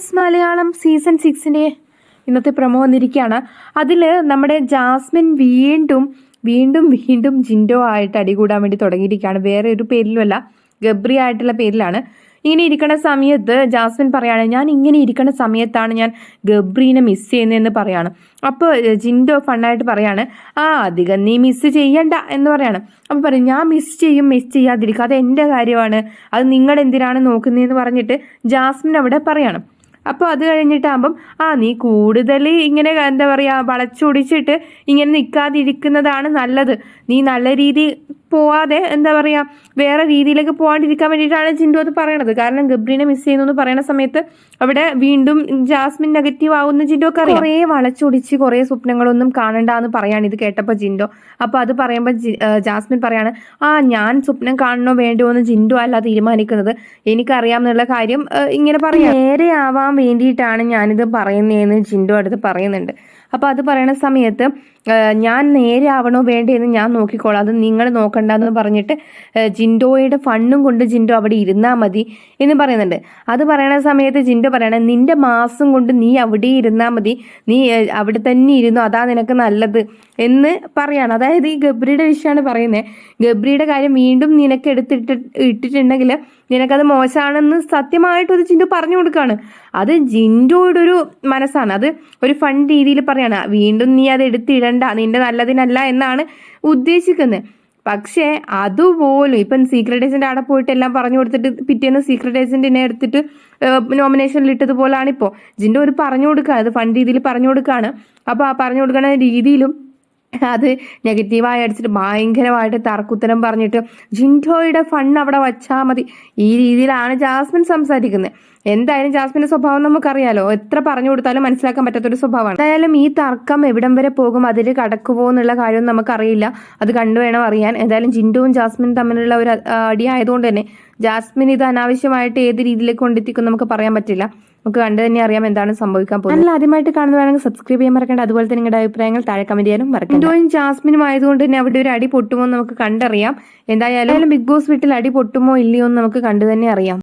Boss Malayalam season സിക്സിന്റെ ഇന്നത്തെ promo വന്നിരിക്കുകയാണ്. അതിൽ നമ്മുടെ ജാസ്മിൻ വീണ്ടും വീണ്ടും വീണ്ടും ജിൻഡോ ആയിട്ട് അടികൂടാൻ വേണ്ടി തുടങ്ങിയിരിക്കുകയാണ്. വേറെ ഒരു പേരിലുമല്ല ഗബ്രി ആയിട്ടുള്ള പേരിലാണ്. ഇങ്ങനെ ഇരിക്കുന്ന സമയത്ത് ജാസ്മിൻ പറയാണ് ഞാൻ ഇങ്ങനെ ഇരിക്കുന്ന സമയത്താണ് ഞാൻ ഗബ്രീനെ മിസ് ചെയ്യുന്നതെന്ന് പറയാണ്. അപ്പോൾ ജിൻഡോ ഫണ്ണായിട്ട് പറയാണ് ആ അധികം നീ മിസ് ചെയ്യണ്ട എന്ന് പറയാണ്. അപ്പോൾ പറയും ഞാൻ മിസ് ചെയ്യും മിസ് ചെയ്യാതിരിക്കുക അത് എന്റെ കാര്യമാണ്. അത് നിങ്ങളെന്തിനാണ് നോക്കുന്നതെന്ന് പറഞ്ഞിട്ട് ജാസ്മിൻ അവിടെ പറയണം. അപ്പോൾ അത് കഴിഞ്ഞിട്ടാകുമ്പം ആ നീ കൂടുതൽ ഇങ്ങനെ എന്താ പറയുക വളച്ചൊടിച്ചിട്ട് ഇങ്ങനെ നിൽക്കാതിരിക്കുന്നതാണ് നല്ലത്. നീ നല്ല രീതി പോവാതെ എന്താ പറയുക വേറെ രീതിയിലേക്ക് പോകാണ്ടിരിക്കാൻ വേണ്ടിയിട്ടാണ് ജിൻഡു അത് പറയണത്. കാരണം ഗബ്രീനെ മിസ് ചെയ്യുന്നു എന്ന് പറയുന്ന സമയത്ത് അവിടെ വീണ്ടും ജാസ്മിൻ നെഗറ്റീവ് ആവുന്ന ജിൻഡോ ഒക്കെ കുറേ വളച്ചൊടിച്ച് കുറേ സ്വപ്നങ്ങളൊന്നും കാണണ്ട എന്ന് പറയാണ് ഇത് കേട്ടപ്പോൾ ജിൻഡോ. അപ്പോൾ അത് പറയുമ്പോൾ ജാസ്മിൻ പറയാണ് ആ ഞാൻ സ്വപ്നം കാണണോ വേണ്ടോ എന്ന് ജിൻഡോ അല്ല തീരുമാനിക്കുന്നത്. എനിക്കറിയാം എന്നുള്ള കാര്യം ഇങ്ങനെ പറയാം. നേരെ ആവാൻ വേണ്ടിയിട്ടാണ് ഞാനിത് പറയുന്നതെന്ന് ജിൻഡോ അടുത്ത് പറയുന്നുണ്ട്. അപ്പോൾ അത് പറയുന്ന സമയത്ത് ഞാൻ നേരെ ആവണോ വേണ്ടേന്ന് ഞാൻ നോക്കിക്കോളാം. അത് നിങ്ങൾ നോക്കണ്ടെന്ന് പറഞ്ഞിട്ട് ജിൻഡോയുടെ ഫണ്ണും കൊണ്ട് ജിൻഡോ അവിടെ ഇരുന്നാൽ മതി എന്ന് പറയുന്നുണ്ട്. അത് പറയുന്ന സമയത്ത് ജിൻഡോ പറയണ നിന്റെ മാസം കൊണ്ട് നീ അവിടെ ഇരുന്നാൽ മതി. നീ അവിടെ തന്നെ ഇരുന്നു. അതാ നിനക്ക് നല്ലത്. എന്ന് പറയാണ്. അതായത് ഈ ഗബ്രിയുടെ വിഷയമാണ് പറയുന്നത് ഗബ്രിയുടെ കാര്യം വീണ്ടും നിനക്ക് എടുത്തിട്ട് ഇട്ടിട്ടുണ്ടെങ്കിൽ നിനക്കത് മോശമാണെന്ന് സത്യമായിട്ട് ഒരു ചിന്തു പറഞ്ഞു കൊടുക്കുകയാണ് അത് ജിൻഡോയുടെ ഒരു മനസ്സാണ്. അത് ഒരു ഫൺ രീതിയിൽ പറയാണ്. വീണ്ടും നീ അത് എടുത്തിടണ്ട. നിന്റെ നല്ലതിനല്ല എന്നാണ് ഉദ്ദേശിക്കുന്നത് പക്ഷേ അതുപോലും ഇപ്പം സീക്രട്ട് ഏജന്റ് അവിടെ പോയിട്ട് എല്ലാം പറഞ്ഞു കൊടുത്തിട്ട് പിറ്റേന്ന് സീക്രട്ട് ഏജന്റിനെ എടുത്തിട്ട് നോമിനേഷനിൽ ഇട്ടതുപോലാണ് ഇപ്പോൾ ജിൻഡോ ഒരു പറഞ്ഞു കൊടുക്കുക അത് ഫണ്ട് രീതിയിൽ പറഞ്ഞു കൊടുക്കുകയാണ് അപ്പോൾ ആ പറഞ്ഞു കൊടുക്കുന്ന രീതിയിലും അത് നെഗറ്റീവായി അടിച്ചിട്ട് ഭയങ്കരമായിട്ട് തർക്കുത്തരം പറഞ്ഞിട്ട് ജിൻഡോയുടെ ഫണ്ട് അവിടെ വച്ചാൽ മതി. ഈ രീതിയിലാണ് ജാസ്മിൻ സംസാരിക്കുന്നത്. എന്തായാലും ജാസ്മിന്റെ സ്വഭാവം നമുക്കറിയാലോ. എത്ര പറഞ്ഞു കൊടുത്താലും മനസ്സിലാക്കാൻ പറ്റാത്തൊരു സ്വഭാവമാണ്. എന്തായാലും ഈ തർക്കം എവിടം വരെ പോകും അതിൽ കടക്കുമോ എന്നുള്ള കാര്യം നമുക്കറിയില്ല. അത് കണ്ടു വേണം അറിയാൻ. എന്തായാലും ജിൻഡുവും ജാസ്മിനും തമ്മിലുള്ള ഒരു അടി ആയതുകൊണ്ട് തന്നെ ജാസ്മിൻ ഇത് അനാവശ്യമായിട്ട് ഏത് രീതിയിലേക്ക് കൊണ്ടെത്തിക്കും നമുക്ക് പറയാൻ പറ്റില്ല. നമുക്ക് കണ്ടു തന്നെ അറിയാം എന്താണ് സംഭവിക്കാൻ പോകുന്നത്. നല്ല ആദ്യമായിട്ട് കാണുന്നതാണെങ്കിൽ സബ്സ്ക്രൈബ് ചെയ്യാൻ മറക്കേണ്ട. അതുപോലെ തന്നെ നിങ്ങളുടെ അഭിപ്രായങ്ങൾ താഴെ കമന്റ് ചെയ്യാനും മറക്കണ്ട. ഇൻഡോയും ജാസ്മിനും ആയതുകൊണ്ട് തന്നെ അവിടെ ഒരു അടി പൊട്ടുമോ നമുക്ക് കണ്ടറിയാം. എന്തായാലും ബിഗ് ബോസ് വീട്ടിൽ അടി പൊട്ടുമോ ഇല്ലയോ എന്ന് നമുക്ക് കണ്ടു തന്നെ അറിയാം.